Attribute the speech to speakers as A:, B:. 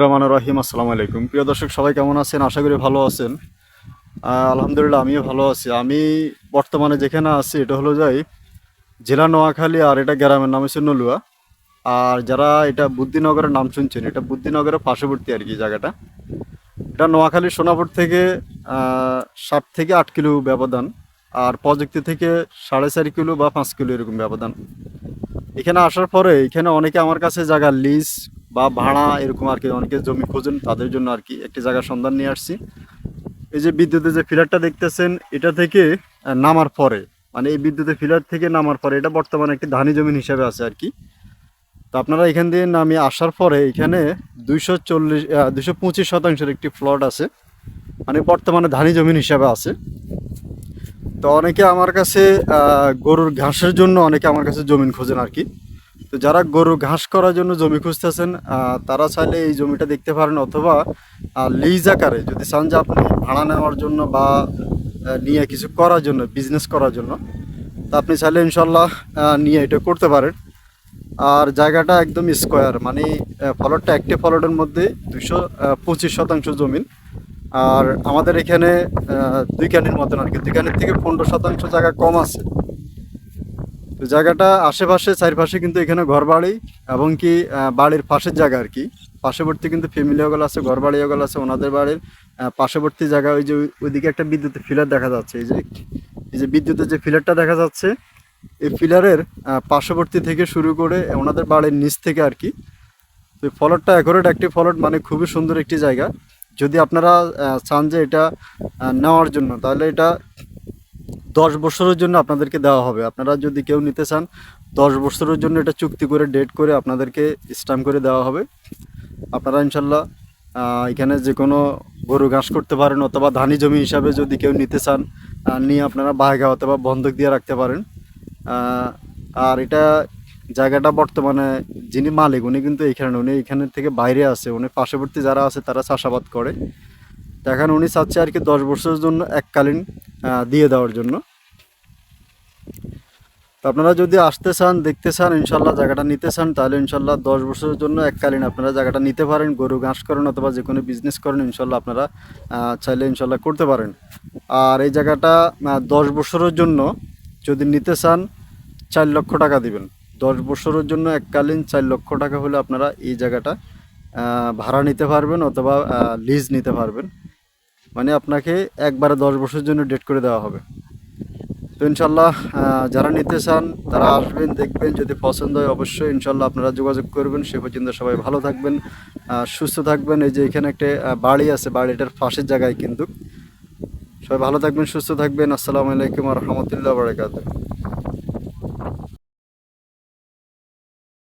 A: রহমান রহিম, আসসালামু আলাইকুম। প্রিয় দর্শক, সবাই কেমন আছেন? আশা করি ভালো আছেন। আলহামদুলিল্লাহ, আমিও ভালো আছি। আমি বর্তমানে যেখানে আছি, এটা হলো যাই, জেলা নোয়াখালী আর এটা গ্রামের নাম হচ্ছে নলুয়া। আর যারা এটা বুদ্ধিনগরের নাম শুনছেন, এটা বুদ্ধিনগরের পার্শ্ববর্তী আর কি জায়গাটা। এটা নোয়াখালী সোনাপুর থেকে সাত থেকে আট কিলো ব্যবধান, আর প্রযুক্তি থেকে সাড়ে চার কিলো বা পাঁচ কিলো এরকম ব্যবধান। এখানে আসার পরে, এখানে অনেকে আমার কাছে জায়গা লিজ বা ভাড়া এরকম আর কি অনেকে জমি খোঁজেন, তাদের জন্য আর কি একটি জায়গার সন্ধান নিয়ে আসছি। এই যে বিদ্যুতের যে ফিলারটা দেখতেছেন, এটা থেকে নামার পরে মানে এই বিদ্যুতের ফিলার থেকে নামার পরে, এটা বর্তমানে একটি ধানি জমিন হিসাবে আছে আর কি। তো আপনারা এখান দিয়ে নামিয়ে আসার পরে, এখানে দুইশো চল্লিশ দুইশো পঁচিশ শতাংশের একটি প্লট আছে মানে বর্তমানে ধানি জমিন হিসাবে আছে। তো অনেকে আমার কাছে গরুর ঘাসের জন্য অনেকে আমার কাছে জমিন খোঁজেন আর কি। তো যারা গরু ঘাস করার জন্য জমি খুঁজতেছেন তারা চাইলে এই জমিটা দেখতে পারেন অথবা লিজ আকারে যদি চান যে আপনি ভাড়া নেওয়ার জন্য বা নিয়ে কিছু করার জন্য বিজনেস করার জন্য, তা আপনি চাইলে ইনশাল্লাহ নিয়ে এটা করতে পারেন। আর জায়গাটা একদম স্কোয়ার মানে ফলটটা একটি ফলটের মধ্যে দুশো পঁচিশ শতাংশ জমিন। আর আমাদের এখানে দুই ক্যানির মতন আর কি, দুই ক্যানির থেকে পনেরো শতাংশ জায়গা কম আছে। তো জায়গাটা আশেপাশে, চারপাশে কিন্তু এখানে ঘর বাড়ি এবং কি বাড়ির পাশের জায়গা আর কি। পার্শ্ববর্তী কিন্তু ফ্যামিলি ওগুলো আছে ঘর বাড়ি ওগুলো আছে, ওনাদের বাড়ির পার্শ্ববর্তী জায়গা, ওই যে ওইদিকে একটা বিদ্যুতের ফিলার দেখা যাচ্ছে। এই যে এই যে বিদ্যুতের যে ফিলারটা দেখা যাচ্ছে, এই ফিলারের পার্শ্ববর্তী থেকে শুরু করে ওনাদের বাড়ির নিচ থেকে আর কি। তো ফলটটা অ্যাকোরেট একটি ফলট মানে খুবই সুন্দর একটি জায়গা। যদি আপনারা চান যে এটা নেওয়ার জন্য, তাহলে এটা দশ বছরের জন্য আপনাদেরকে দেওয়া হবে। আপনারা যদি কেউ নিতে চান, দশ বছরের জন্য এটা চুক্তি করে ডেট করে আপনাদেরকে স্ট্যাম্প করে দেওয়া হবে। আপনারা ইনশাল্লাহ এখানে যে কোনো গরু ঘাস করতে পারেন অথবা ধানি জমি হিসাবে যদি কেউ নিতে চান নিয়ে আপনারা বাহেগা অথবা বন্ধক দিয়ে রাখতে পারেন। আর এটা জায়গাটা বর্তমানে যিনি মালিক, উনি কিন্তু এইখানে উনি এইখানের থেকে বাইরে আছে। উনি পার্শ্ববর্তী যারা আছে, তারা চাষাবাদ করে। এখন উনি চাচ্ছে আর কি দশ বছরের জন্য এককালীন দিয়ে দেওয়ার জন্য। তো আপনারা যদি আসতে চান, দেখতে চান, ইনশাল্লাহ জায়গাটা নিতে চান, তাহলে ইনশাল্লাহ দশ বছরের জন্য এককালীন আপনারা জায়গাটা নিতে পারেন। গরু, ঘাস করেন অথবা যে কোনো বিজনেস করেন, ইনশাল্লাহ আপনারা চাইলে ইনশাল্লাহ করতে পারেন। আর এই জায়গাটা দশ বছরের জন্য যদি নিতে চান, চার লক্ষ টাকা দিবেন। দশ বছরের জন্য এককালীন চার লক্ষ টাকা হলে আপনারা এই জায়গাটা ভাড়া নিতে পারবেন অথবা লিজ নিতে পারবেন। মানে আপনাকে একবারে দশ বছরের জন্য ডেট করে দেওয়া হবে। তো ইনশাল্লাহ যারা নিতে চান, তারা আসবেন, দেখবেন, যদি পছন্দ হয় অবশ্যই ইনশাল্লাহ আপনারা যোগাযোগ করবেন। সে পর্যন্ত সবাই ভালো থাকবেন সুস্থ থাকবেন। এই যে এখানে একটা বাড়ি আছে, বাড়িটার ফাঁসের জায়গায় কিন্তু। সবাই ভালো থাকবেন, সুস্থ থাকবেন। আসসালামু আলাইকুম রহমতুল্লাহ বারকাত